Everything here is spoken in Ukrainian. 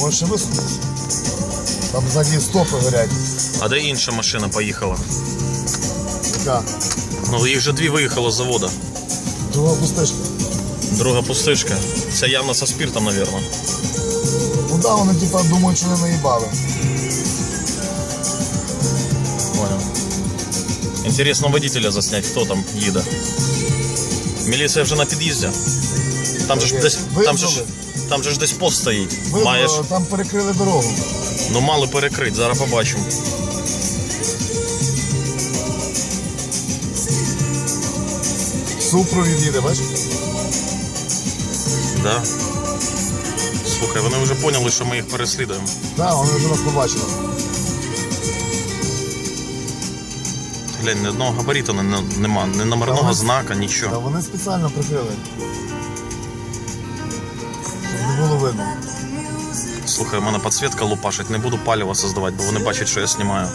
Можеш висунути. Там ззаді стопи горять. А де інша машина поїхала? Така Ну їх вже дві виїхало з заводу. друга пустишка. Друга пустишка. Це явно со спиртом, напевно. Ну да, вони типа думають, що не наїбали. Понял. Інтересно водителя заснять, хто там їде. Міліція вже на під'їзді. Там же ж десь, там же ж, там же ж десь пост стоїть. Видно, Маєш, там перекрили дорогу. ну мали перекрити, зараз побачимо. Супровід їде, бачиш? Да. Слухай, вони вже поняли, що ми їх переслідуємо. Так, вони вже нас побачили. Глянь, ні одного габариту не- не- нема, ні номерного Ага. знака, Та нічого. вони спеціально прикрили. Щоб не було видно. Слухай, у мене підсвітка лупашить, не буду паліва создавати, бо вони бачать, що я знімаю.